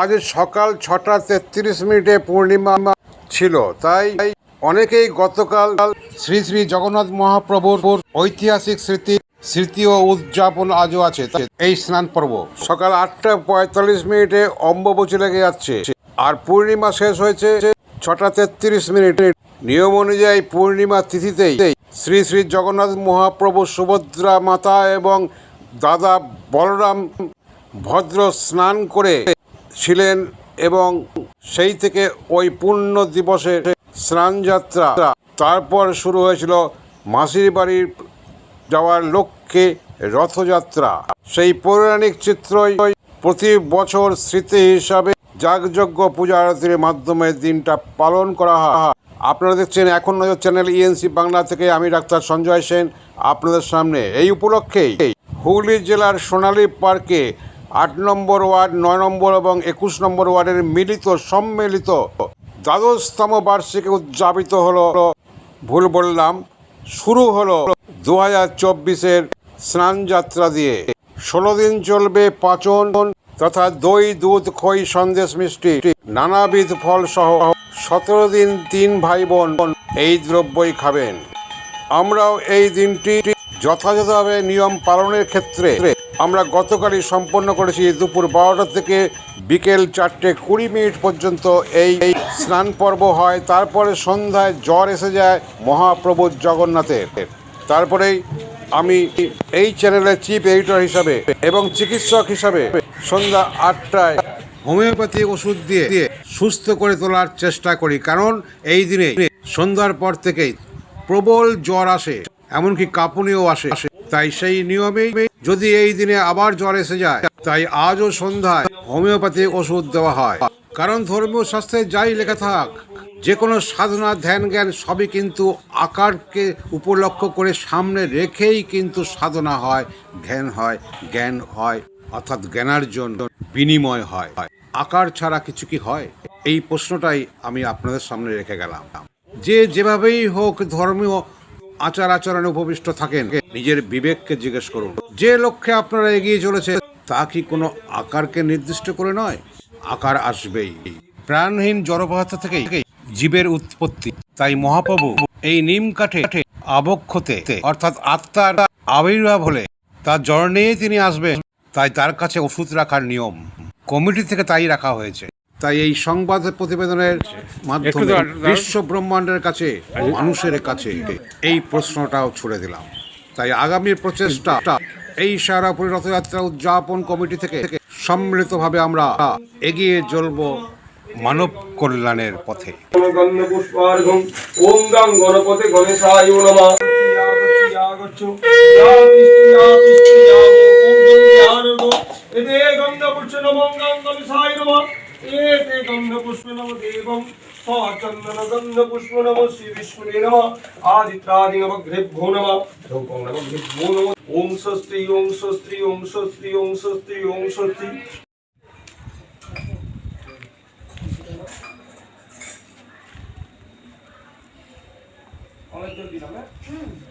আজ সকাল ছটা তেত্রিশ মিনিটে পূর্ণিমা ছিল, তাই অনেকেই গতকাল শ্রী শ্রী জগন্নাথ মহাপ্রভুর ঐতিহাসিক স্মৃতি স্মৃতি ও উদযাপন আজও আছে। এই স্নান পর্ব সকাল আটটা পঁয়তাল্লিশ মিনিটে অম্বুবচী লেগে যাচ্ছে আর পূর্ণিমা শেষ হয়েছে ছটা তেত্রিশ মিনিট। নিয়ম অনুযায়ী পূর্ণিমা তিথিতেই শ্রী শ্রী জগন্নাথ মহাপ্রভু সুভদ্রা মাতা এবং দাদা বলরাম ভদ্র স্নান করে ছিলেন এবং সেই থেকে ওই পূর্ণ দিবসে স্নানযাত্রা তারপর শুরু হয়েছিল মাসির বাড়ির যাওয়ার লক্ষ্যে রথযাত্রা। সেই পৌরাণিক চিত্রই প্রতি বছর স্মৃতি হিসাবে যাগযজ্ঞ পূজা আরতির মাধ্যমে দিনটা পালন করা হয়। আপনারা দেখছেন এখন নজর চ্যানেল ইএনসি বাংলা থেকে আমি ডাক্তার সঞ্জয় সেন। আপনাদের সামনে এই উপলক্ষেই হুগলি জেলার সোনালী পার্কে আট নম্বর ওয়ার্ড, নয় নম্বর এবং একুশ নম্বর ওয়ার্ডের মিলিত, সম্মিলিত দ্বাদশতম বার্ষিকী উদযাপিত হলো। ভুল বললাম, শুরু হলো দু হাজার চব্বিশের স্নানযাত্রা দিয়ে। ষোলো দিন চলবে পাচন তথা দই, দুধ, খই, সন্দেশ মিষ্টি। নানাবিধ ফল সহ সতেরো দিন তিন ভাই বোন এই দ্রব্যই খাবেন। আমরাও এই দিনটি যথাযথভাবে নিয়ম পালনের ক্ষেত্রে আমরা গতকালই সম্পন্ন করেছি দুপুর বারোটা থেকে বিকেল চারটে কুড়ি মিনিট পর্যন্ত এই স্নান পর্ব হয়। তারপরে সন্ধ্যায় জ্বর এসে যায় মহাপ্রভু জগন্নাথের। তারপরেই আমি এই চ্যানেলের চিফ এডিটর হিসাবে এবং চিকিৎসক হিসাবে সন্ধ্যা আটটায় হোমিওপ্যাথি ওষুধ দিয়ে সুস্থ করে তোলার চেষ্টা করি। কারণ এই দিনে সন্ধ্যার পর থেকেই প্রবল জ্বর আসে, এমনকি কাঁপুনিও আসে। তাই সেই নিয়মেই যদি এই দিনে আবার জ্বর এসে যায়, তাই আজও সন্ধ্যায় হোমিওপ্যাথি ওষুধ দেওয়া হয়। কারণ ধর্মীয় শাস্ত্রে যাই লেখা থাক যে কোনো সাধনা ধ্যান জ্ঞান সবই কিন্তু আকারকে উপলক্ষ করে সামনে রেখেই কিন্তু সাধনা হয়, ধ্যান হয়, জ্ঞান হয়, অর্থাৎ জ্ঞানার্জন বিনিময় হয়। আকার ছাড়া কিছু কি হয়? এই প্রশ্নটাই আমি আপনাদের সামনে রেখে গেলাম। যে যেভাবেই হোক ধর্মীয় আচার আচরণে উপবিষ্ট থাকেন। নিজের বিবেককে জিজ্ঞেস করুন, যে লক্ষ্যে আপনারা এগিয়ে চলেছে, তা কি কোনো আকারকে নির্দিষ্ট করে নয়? আকার আসবেই। প্রাণহীন জড়পদার্থ থেকেই জীবের উৎপত্তি। তাই মহাপ্রভু এই নিম কাঠে আবক্ষতে, অর্থাৎ আত্মার আবির্ভাব হলে তার জ্বর নিয়ে তিনি আসবেন। তাই তার কাছে ওষুধ রাখার নিয়ম। কমিটি থেকে তাই রাখা হয়েছে। তাই এই সংবাদ প্রতিবেদনের মাধ্যমে বিশ্ব ব্রহ্মাণ্ডের কাছে মানুষের কাছে এই প্রশ্নটাও ছুড়ে দিলাম তাই আগামী প্রচেষ্টা এই সারাপুরি রথযাত্রা উদযাপন কমিটি থেকে সম্মিলিতভাবে আমরা এগিয়ে চলব মানব কল্যাণের পথে ওম গং গণপতি গণেশায় নমঃ নমঃ এতে গন্ধ পুষ্প নম দেবম চন্দন গন্ধ পুষ্প নম শ্রী বিষ্ণুরে নম আদিত্রাদি নমগ্রেভ্যো নম ধৌকং নমগ্রেভ্যো নম ওম স্বস্তি ওম স্বস্তি ওম স্বস্তি ওম স্বস্তি ওম স্বস্তি অনেক দিন হবে হুম